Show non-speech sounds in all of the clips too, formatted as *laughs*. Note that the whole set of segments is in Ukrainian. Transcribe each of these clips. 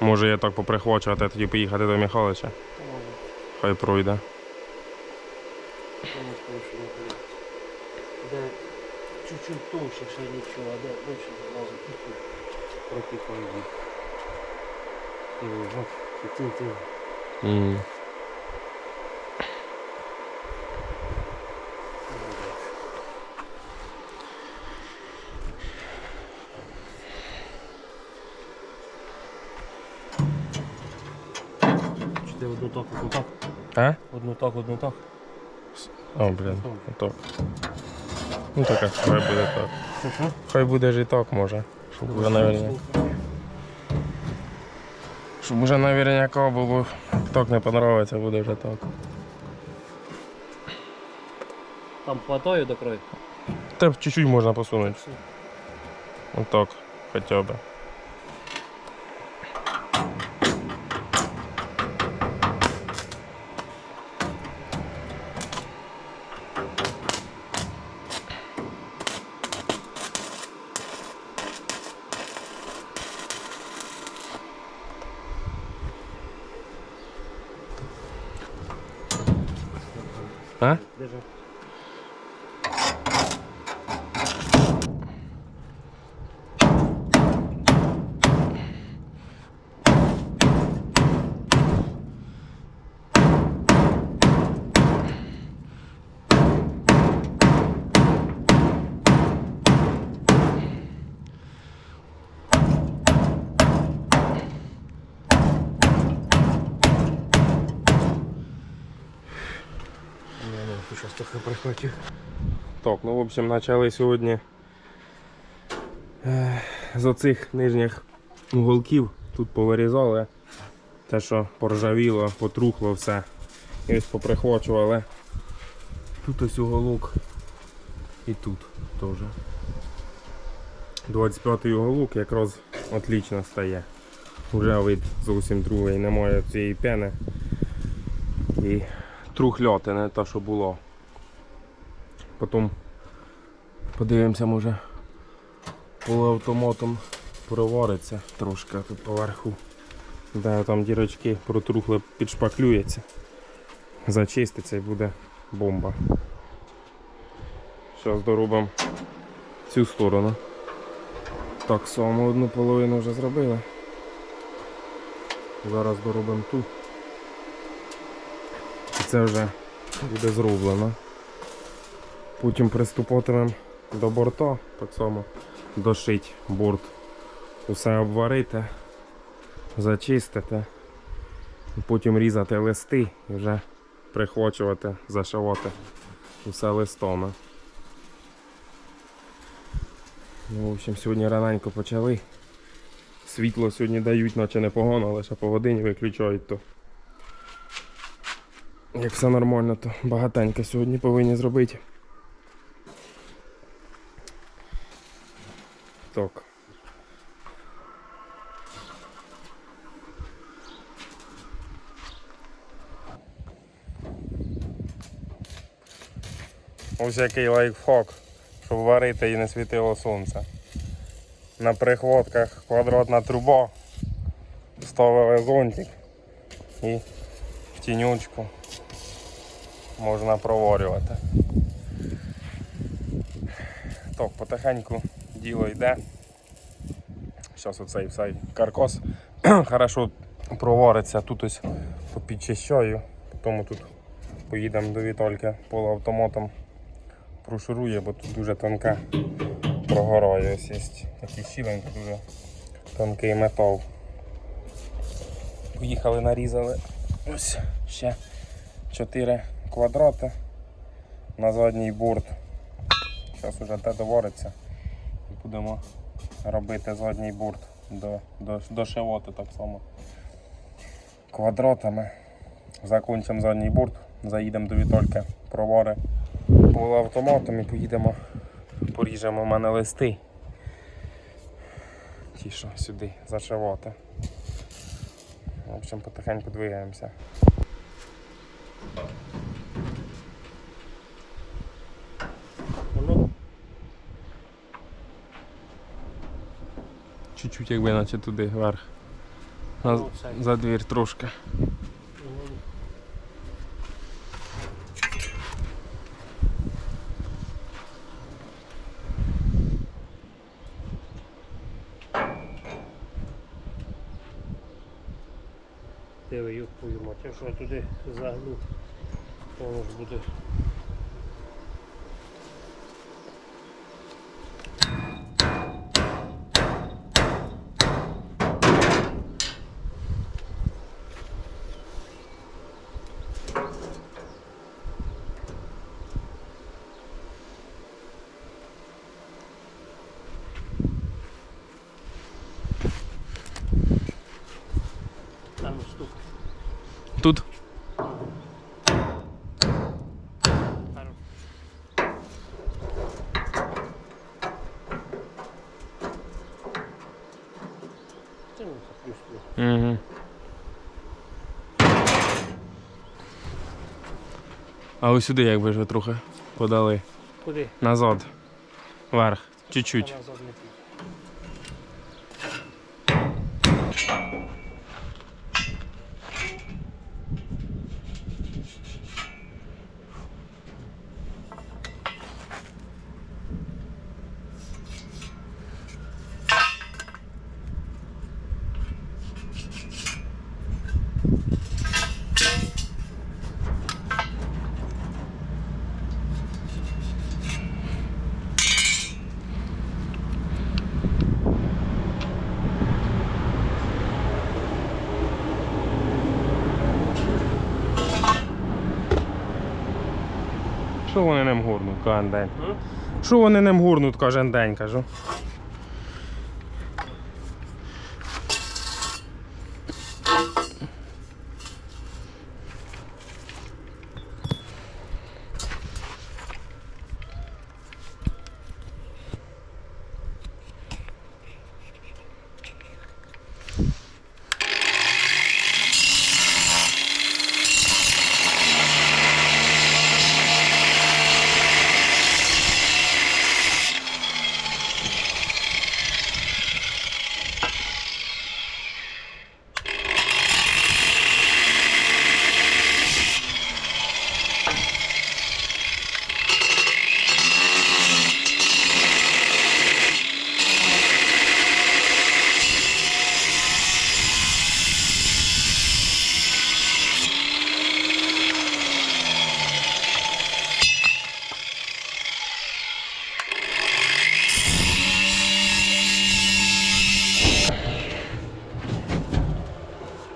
Може я так поприхвачувати, а тоді поїхати до Михайловича. Хай пройде. Де чуть-чуть товще, ще нічого, а де більше зразу тут протікає. І от, ти, ти. М. Одну так, одну так? А? Одну так, одну так. О, блін, так. Ну так, хай буде так. Хай буде ж і так може. Щоб вже наверняка. Щоб вже наверняка було. Так не подобається, буде вже так. Там платою до краю. Та чуть-чуть можна посунути. Отак, хоча б. Трохи прихватив. Так, ну в общем, почали сьогодні з оцих нижніх уголків тут повирізали. Те, що поржавіло, потрухло все. І ось поприхвачували. Тут ось уголок і тут теж. 25-й уголок якраз отлично стає. Уже вид зовсім другий, немає цієї пени. І трухльоти, не те, що було. Потім подивимося, може полуавтоматом провариться трошки тут поверху. Де там дірочки протрухли, підшпаклюється. Зачиститься і буде бомба. Зараз доробимо цю сторону. Так само одну половину вже зробили. Зараз доробимо ту. І це вже буде зроблено. Потім приступатимемо до борта, так само дошить борт. Усе обварити, зачистити, потім різати листи і вже прихвачувати, зашивати усе листами. Ну, в общем, сьогодні раненько почали. Світло сьогодні дають, наче непогано, лише по годині виключають то. Як все нормально, то багатенько сьогодні повинні зробити. Так. Ось який лайфхак, щоб варити і не світило сонце. На прихватках квадратна труба. Ставили зонтик і в тінючку можна проварювати. Так, потихеньку діло йде. Зараз оцей всей каркос *clears throat* хорошо провариться. Тут ось попідчищаю, потім тут поїдемо до Вітольки полуавтоматом прошурує, бо тут дуже тонка прогорає. Ось є такі щіленькі, дуже тонкий метал. Поїхали, нарізали ось ще 4 квадрати на задній борт. Зараз уже те довариться і будемо робити задній борт до, до, дошивати так само квадратами. Закончимо задній борт, заїдемо до Вітольки, провари полуавтоматом і поїдемо, поріжемо в мене листи. Ті, що сюди зашивати. В общем, потихеньку двигаємося. Чуть-чуть якби наче туди вверх. На, Ну, за двір трошки. Диви, юбкою мать, якщо я туди загну, то воно ж буде. Там штука. Тут Хорош. Це ну так плюс Угу. А ось сюди якби ж ви трохи подали. Куди? Назад. Вверх. Чуть-чуть. Назад не піде. Що вони ним гурнуть кожен день? Що вони ним гурнуть кожен день, кажу.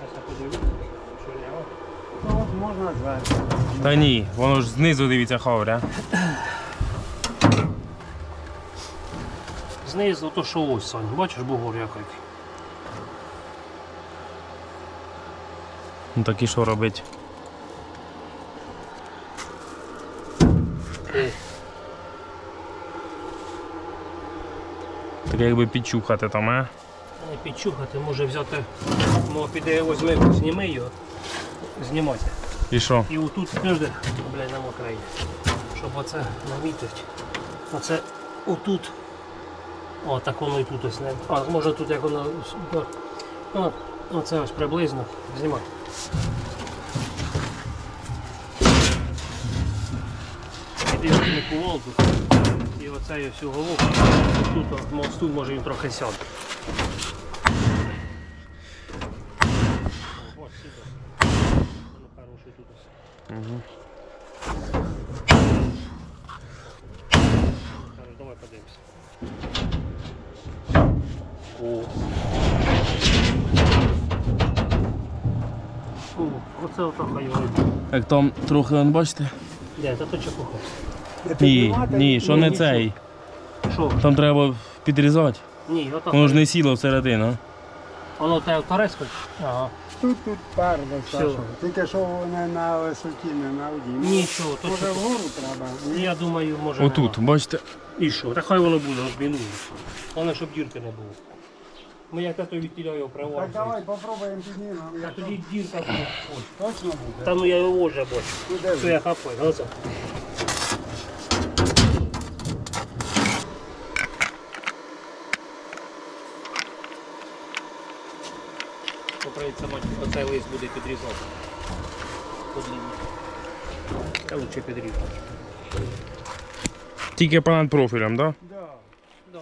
Зараз я подивлюся, що ляво. Ну, от можна зверху. Та ні, воно ж знизу дивіться хавря. Знизу то що ось, Сонь, бачиш бугор який? Ну так і що робить? Так якби підчухати там, а? Не підчухати, може взяти, ну піде возьми, зніми його. Знімайте. І що? І отут підожди, блядь, на мокрий. Щоб оце намітить. Оце отут. О, так воно і тут ось не. А, може тут як воно. с- Ну, оце ось приблизно. Знімай. Іди кувалду. І оце ось головку. Тут о, мосту може він трохи сяде. Ось сюди. Хороший тут. Угу. Зараз давай подивимося. О. О, оце ото хай його. Як там трохи, он, бачите? Де, та то чепуха. Ні, ні, що не цей. Що? Там треба підрізати. Ні, ото Воно ж не сіло всередину. Воно те вторець? Ага. Тут тут пар достатньо. Всьо. Тільки що вони на висоті, не на воді. Нічого, то Може що? вгору треба? Ні. Я думаю, може. Отут, бачите? І що? Та хай воно буде, розбінує. Головне, щоб дірки не було. Ми як то відтіля його Так приваримо. давай попробуємо піднімемо. А Якщо тоді дірка буде. Ось. Точно буде? Та ну я його вже бачу. Куди Що я хапаю, глаза. Мать, оцей лист буде підрізати. Та лучше підрізати. Тільки понад профілем, так? Да? Да. Да,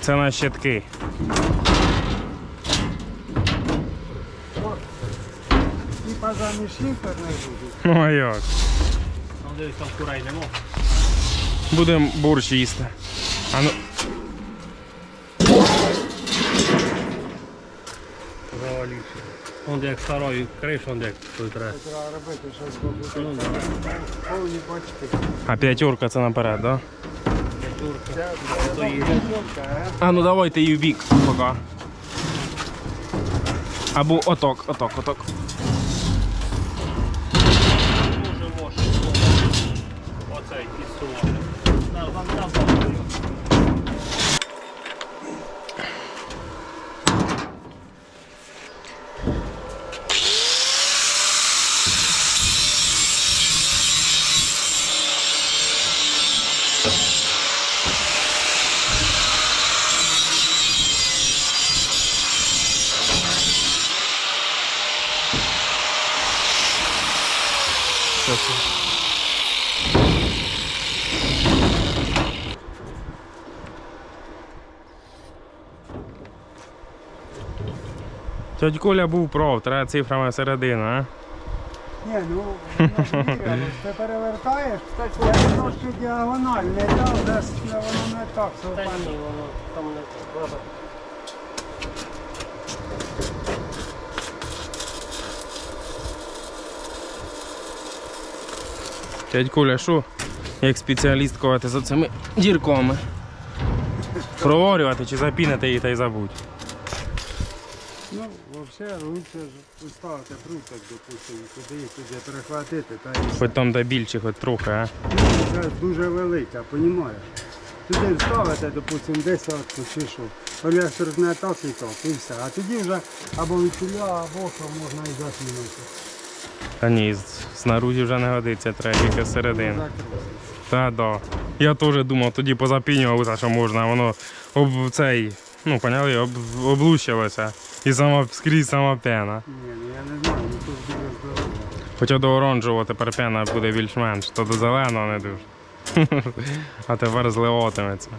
Це на щитки. Типа заміж шифер не буде. Ну а як? Ну, дивись, там курей нема. Будемо борщ їсти. А ну, Завалівся. Он як старої криш, он як тут треба. Треба робити щось побути. Ну, да. Повні бочки. а п'ятерка це наперед, так? Да? А? Ну давайте її в бік поки. Або оток, оток, оток. Оцей із Тьоть Коля був прав, треба цифрами середина, а? Ні, ну воно ж вірилось. Ти перевертаєш, я трошки діагональ не дав, десь воно не так Та совпадає. воно там не треба. Тьоть Коля, що? Як спеціаліст ковати за цими дірками? Проворювати чи запінити її та й забудь. Ну, взагалі, лучше ж поставити пруток, допустимо, туди туди перехватити, та і. Хоч там де більше, хоч трохи, а? Це дуже велика, понімаєш? Туди вставити, допустимо, десятку чи що. Колектор не так і так, і все. А тоді вже або відсіля, або що можна і закинути. Та ні, знаружі вже не годиться, треба тільки середина. Та да. Я теж думав, тоді позапінював, що можна, воно об цей, ну поняли, об, облучилося. І сама скрізь сама пена. Ні, ну я не знаю, ну тут дуже здорово. Хоча до оранжевого тепер пена буде більш-менш, то до зеленого не дуже. *laughs* А тепер зливатиметься.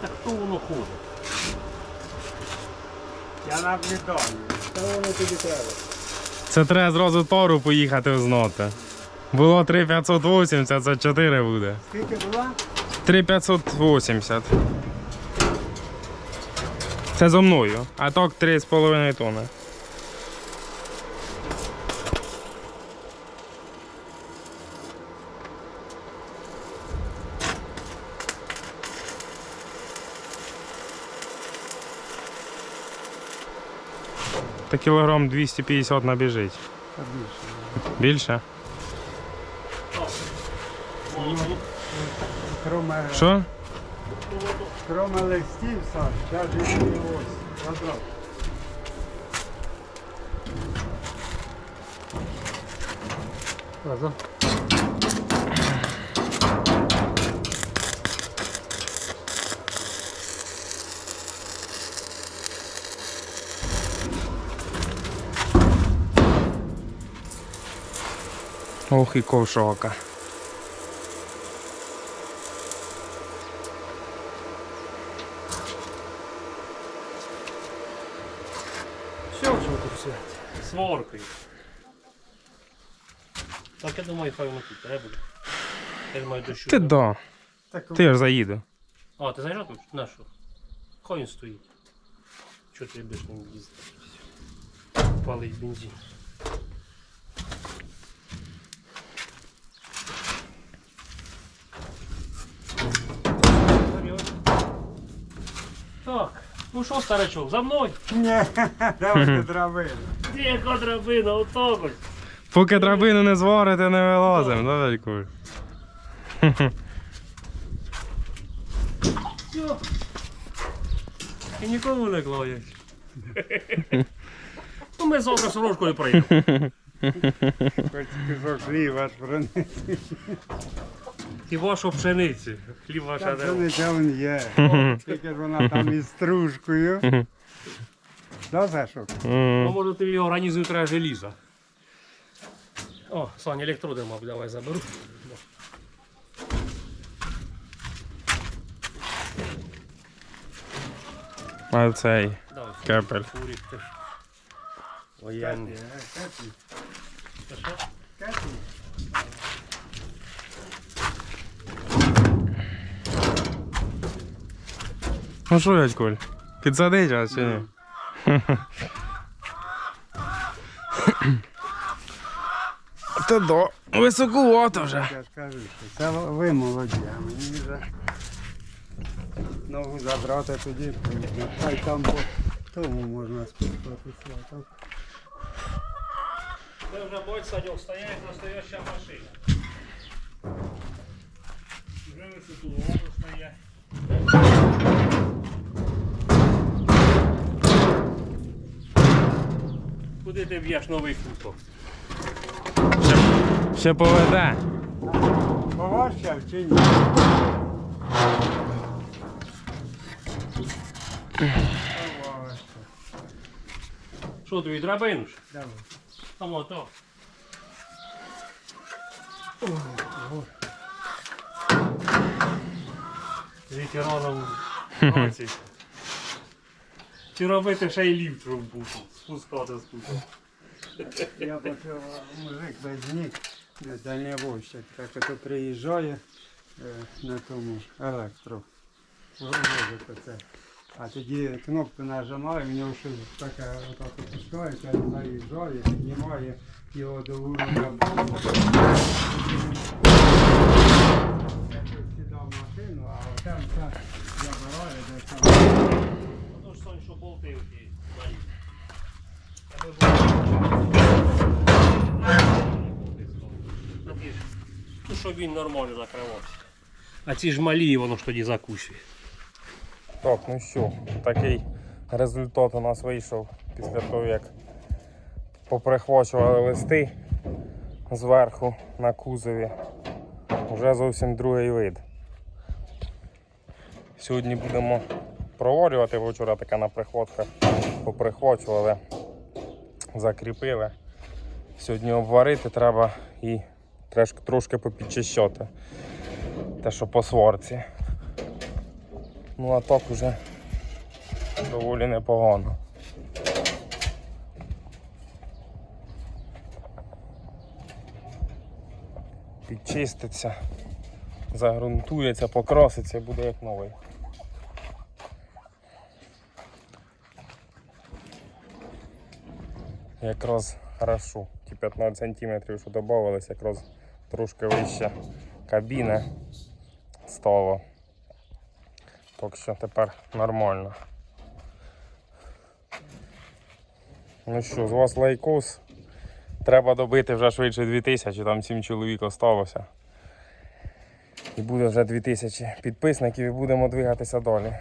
Так хто воно ходить? Я наблюдаю. Та воно тобі треба. Це треба зразу тору поїхати взноти. Було 3580, це 4 буде. Скільки було? 3580. Це зо мною. А ток 3,5 тонни. Та кілограм 250 набіжить. Та більше. Більше? Кроме, Що? кроме листів, Саш, зараз і ось. Квадрат. Ага. Ох і ковшока. все, що тут все. Своркою. Так я думаю, хай воно тут треба буде. Я думаю, дощу. Ти да. Так, Ти ж заїду. А, ти знаєш, тут на що? Хай він стоїть. Чого ти будеш ним їздити? Палить бензин. Так, ну що, старачок, за мною? Ні, давайте драбину. Тихо, драбина, отак ось. Поки драбину не зварите, не вилазимо, да, дядьку? Все. І нікому не клаять. *laughs* Ну ми завтра сорочкою прийдемо. Хоч кусок хліба ж. Хіба що пшениці. Хліб ваша Так де. пшениця вон є. *laughs* Тільки ж вона там із стружкою. Да, Сашок? Ну, може тобі організує треба желіза. О, Соня, електроди, мабуть, давай заберу. А цей Давай. кепель. Курик теж. Воєнний. Що? Ну що, дядькуль, підсадить вас чи ні? Та да, високувато вже. Я ж кажу, що це ви молоді, а мені вже ногу забрати тоді, хай там по тому можна спуститися. а так. Це вже бой садок, стоять настояща машина. Вже висоту стоять. Куди ти б'єш новий футбол? Ще поведе. Поважчав чи ні? Що тобі драбину ж? Давай. Там ото. З ветераном праці. Чи робити ще й ліфт був, спускати скутер. Я почав мужик без ніг, дальнобойщик, так ото приїжджає е, на тому електро. Оце. А тоді кнопку нажимає, в нього щось таке отак опускається, заїжджає, піднімає його до уровня. Я тут сідав машину, а там забирає, де там. Сонь, що болти оті. Ну, щоб він нормально закривався. А ці ж малі, воно ж тоді закусує. Так, ну що, такий результат у нас вийшов після того, як поприхвачували листи зверху на кузові. Вже зовсім другий вид. Сьогодні будемо проварювати, бо вчора таке на прихватках поприхвачували, закріпили. Сьогодні обварити треба і трошки, попідчищати. Те, що по сварці. Ну а так уже доволі непогано. Підчиститься, загрунтується, покраситься і буде як новий. Якраз хорошо. Ті 15 см, що додавалось, якраз трошки вище кабіни стало. Так що тепер нормально. Ну що, з вас лайкос. Треба добити вже швидше 2000, там 7 чоловік осталося. І буде вже 2000 підписників і будемо двигатися далі.